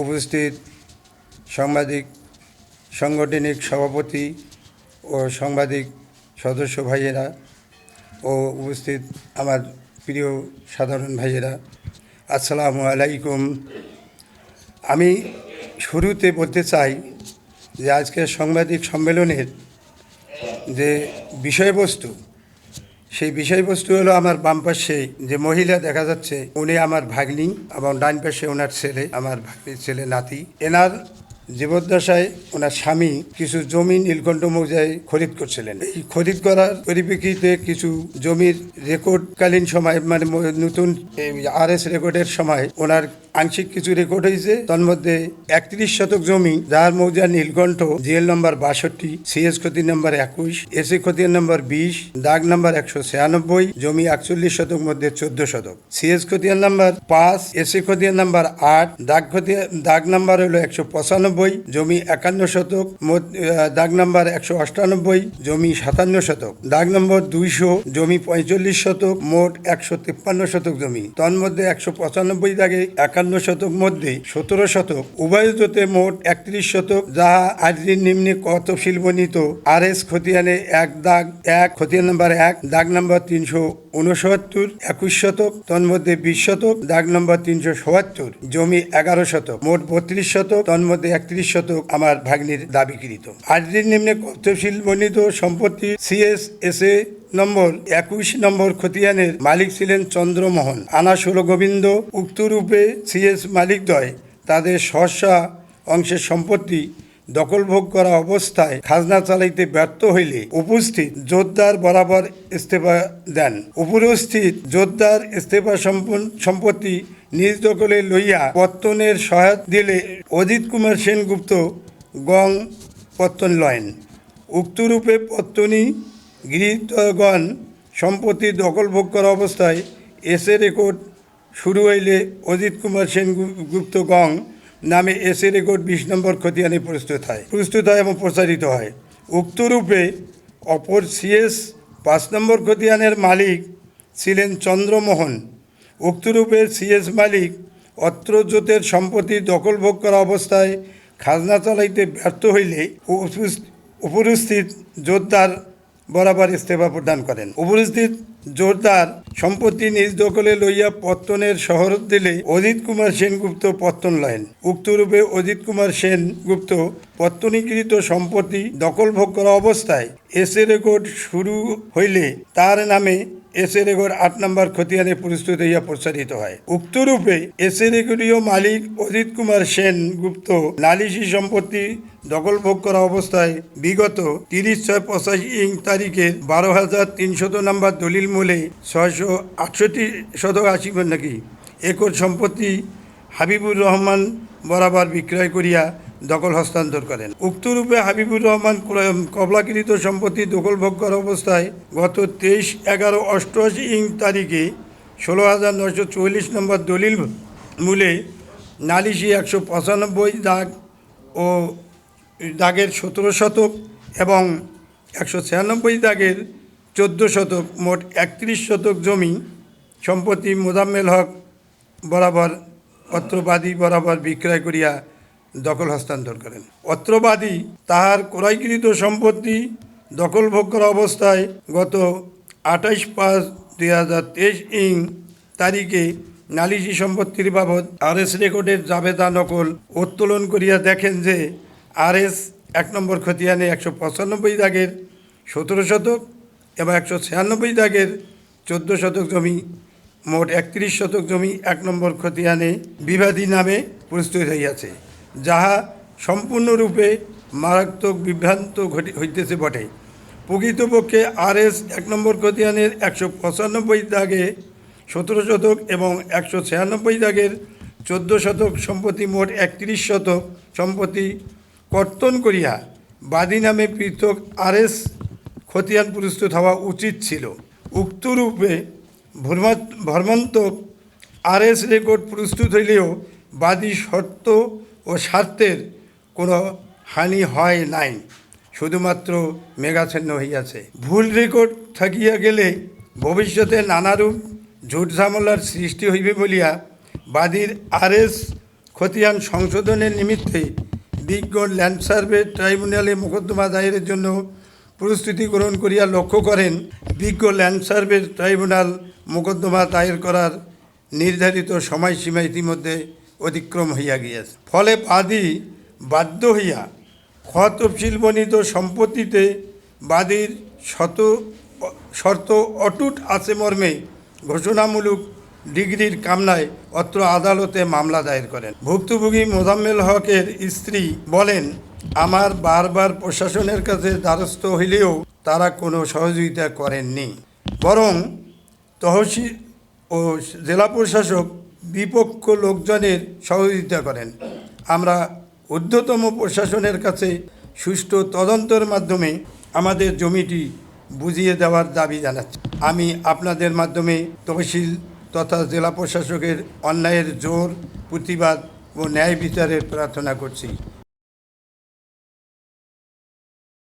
উপস্থিত সাংবাদিক, সাংগঠনিক সভাপতি ও সাংবাদিক সদস্য ভাইয়েরা ও উপস্থিত আমার প্রিয় সাধারণ ভাইয়েরা, আসসালামু আলাইকুম। আমি শুরুতে বলতে চাই যে আজকের সাংবাদিক সম্মেলনের যে বিষয়বস্তু সেই বিষয়বস্তু হলো আমার বাম পাশে যে মহিলা দেখা যাচ্ছে, উনি আমার ভাগ্নি এবং ডান পাশে ওনার ছেলে, আমার ভাগ্নির ছেলে নাতি। এনার জীবদ্দশায় ওনার স্বামী কিছু জমি নীলকণ্ঠ মৌজায় খরিদ করছিলেন। এই খরিদ করার পরিপ্রেক্ষিতে কিছু জমির রেকর্ডকালীন সময় মানে নতুন আর এস রেকর্ডের সময় ওনার আংশিক কিছু রেকর্ড হয়েছে। তন্মধ্যে একত্রিশ শতক জমি, যার মৌজা নীলকণ্ঠ জিএল নম্বর বাষট্টি সিএস ক্ষতির নম্বর একুশ এসি ক্ষতির নম্বর বিশ, দাগ নম্বর একশো ছিয়ানব্বই, জমি একচল্লিশ শতক মধ্যে চোদ্দ শতক। সিএস খতিয়ান নাম্বার পাঁচ এসি খতিয়ান নাম্বার আট, দাগ খতিয়ান দাগ নাম্বার হলো একশো পঁচানব্বই জমি একান্ন শতক দাগ নাম্বার একশো অষ্টানব্বই, জমি সাতান্ন শতক। দাগ নম্বর দুইশো, জমি পঁয়তাল্লিশ শতক, মোট একশো তিপ্পান্ন শতক জমি। তন্মধ্যে একশো পঁচানব্বই দাগে একান্ন শতক, মধ্যে সতেরো শতক। উভয়তে মোট একত্রিশ শতক, যাহা আজরির নিম্নে কত বর্ণিত। আর এস খতিয়ানে এক দাগ এক, খতিয়ান নাম্বার এক, দাগ নাম্বার তিনশো উনসত্তর, একুশ শতক। তন্মধ্যে বিশ শতক, দাগ নম্বর তিনশো সত্তর। জমি এগারো শতক, মোট বত্রিশ শতক। তন্মধ্যে একত্রিশ শতক আমার ভাগ্নির দাবিকৃত আজরির নিম্নে ক তফসিল বর্ণিত সম্পত্তি সিএস এস এ নম্বর একুশ নম্বর খতিয়ানের মালিক ছিলেন চন্দ্রমোহন। আনা ষোলো গোবিন্দ উক্ত রূপে সিএস মালিকদ্বয় তাদের সহসা অংশের সম্পত্তি দখলভোগ করা অবস্থায় খাজনা চালাইতে ব্যর্থ হইলে উপস্থিত জোরদার বরাবর ইস্তফা দেন। উপরস্থিত জোরদার ইস্তফা সম্পত্তি নিজ দখলে লইয়া পত্তনের সহায়ত দিলে অজিত কুমার সেনগুপ্ত গং পত্তন লয়েন। উক্তরূপে পত্তনী গৃহীতগণ সম্পত্তি দখলভোগ করা অবস্থায় এসে রেকর্ড শুরু হইলে অজিত কুমার সেন গু- গুপ্ত গং নামে এসে রেকর্ড বিশ নম্বর খতিয়ানে প্রস্তুত হয় প্রস্তুত হয় এবং প্রচারিত হয়। উক্তরূপে অপর সিএস পাঁচ নম্বর খতিয়ানের মালিক ছিলেন চন্দ্রমোহন। উক্তরূপে সিএস মালিক অত্র জোতের সম্পত্তি দখলভোগ করা অবস্থায় খাজনা চালাইতে ব্যর্থ হইলে উপস- উপস্থিত জোরদার বরাবর ইস্তফা প্রদান করেন। উপস্থিত জোরদার সম্পত্তি নিজ দখলে লইয়া পত্তনের শহর দিলে অজিত কুমার সেনগুপ্ত পত্তন লয়েন উক্তরূপে অজিত কুমার সেনগুপ্ত পত্তনীকৃত সম্পত্তি দখলভোগ করা অবস্থায় এসে রেকর্ড শুরু হইলে তার নামে এসে রেকর্ড আট নম্বর খতিয়ানে প্রস্তুত হইয়া প্রচারিত হয়। উক্তরূপে এসে রেকর্ডীয় মালিক অজিত কুমার সেন গুপ্ত নালিশি সম্পত্তি দখলভোগ করা অবস্থায় বিগত তিরিশ ছয় পঁচাশি ইং তারিখের বারো হাজার তিনশত নম্বর দলিল মূলে ছয়শো আটষট্টি শতক আশি নাকি? একর সম্পত্তি হাবিবুর রহমান বরাবর বিক্রয় করিয়া দখল হস্তান্তর করেন। উক্তরূপে হাবিবুর রহমান কবলাকৃত সম্পত্তি দখলভোগ করা অবস্থায় গত তেইশ এগারো অষ্টআশি ইং তারিখে ষোলো হাজার নয়শো চল্লিশ নম্বর দলিল মূলে নালিশি একশো পঁচানব্বই দাগ ও দাগের সতেরো শতক এবং একশো ছিয়ানব্বই দাগের চোদ্দ শতক মোট একত্রিশ শতক জমি সম্পত্তি মোজাম্মেল হক বরাবর অত্রবাদী বরাবর বিক্রয় করিয়া দখল হস্তান্তর করেন। অত্রবাদী তাহার ক্রয়কৃত সম্পত্তি দখলভোগ করা অবস্থায় গত আঠাইশ পাঁচ দুই হাজার তেইশ ইং তারিখে নালিশি সম্পত্তির বাবদ আর এস রেকর্ডের জাবেদা নকল উত্তোলন করিয়া দেখেন যে আর এস এক নম্বর খতিয়ানে একশো পঁচানব্বই দাগের সতেরো শতক এবং একশো ছিয়ানব্বই দাগের চোদ্দ শতক জমি, মোট একত্রিশ শতক জমি এক নম্বর খতিয়ানে বিবাদী নামে প্রস্তুত হইয়াছে, যাহা সম্পূর্ণরূপে মারাত্মক বিভ্রান্ত ঘটি, হইতেছে বটে। প্রকৃতপক্ষে আর এস এক নম্বর খতিয়ানের একশো পঁচানব্বই দাগে সতেরো শতক এবং একশো ছিয়ানব্বই দাগের চোদ্দ শতক সম্পত্তি মোট একত্রিশ শতক সম্পত্তি কর্তন করিয়া বাদী নামে পৃথক আর এস খতিয়ান প্রস্তুত হওয়া উচিত ছিল। উক্তরূপে ভ্রমা- ভ্রমন্তক আর এস রেকর্ড প্রস্তুত হইলেও বাদী শর্ত ও স্বার্থের কোনো হানি হয় নাই। শুধুমাত্র মেঘাচ্ছন্ন হইয়াছে। ভুল রেকর্ড থাকিয়া গেলে ভবিষ্যতে নানারূপ ঝুট ঝামেলার সৃষ্টি হইবে বলিয়া বাদীর আর এস খতিয়ান সংশোধনের নিমিত্তে বিজ্ঞ ল্যান্ড সার্ভে ট্রাইব্যুনালে মোকদ্দমা দায়েরের জন্য প্রস্তুতি গ্রহণ করিয়া লক্ষ্য করেন বিজ্ঞ ল্যান্ড সার্ভে ট্রাইব্যুনাল মোকদ্দমা দায়ের করার নির্ধারিত সময়সীমা ইতিমধ্যে অতিক্রম হইয়া গিয়াছে। ফলে বাদী বাধ্য হইয়া খ তফসিল বর্ণিত সম্পত্তিতে বাদীর শত শর্ত অটুট আছে মর্মে ঘোষণামূলক ডিগ্রির কামনায় অত্র আদালতে মামলা দায়ের করেন। ভুক্তভোগী মোজাম্মেল হকের স্ত্রী বলেন আমার বারবার প্রশাসনের কাছে দ্বারস্থ হইলেও তারা কোনো সহযোগিতা করেননি। বরং তহসিল ও জেলা প্রশাসক বিপক্ষ লোকজনের সহযোগিতা করেন। আমরা ঊর্ধ্বতম প্রশাসনের কাছে সুষ্ঠু তদন্তের মাধ্যমে আমাদের জমিটি বুঝিয়ে দেওয়ার দাবি জানাচ্ছি। আমি আপনাদের মাধ্যমে তহসিল তথা জেলা প্রশাসকের অন্যায়ের জোর, প্রতিবাদ ও ন্যায় বিচারের প্রার্থনা করছি।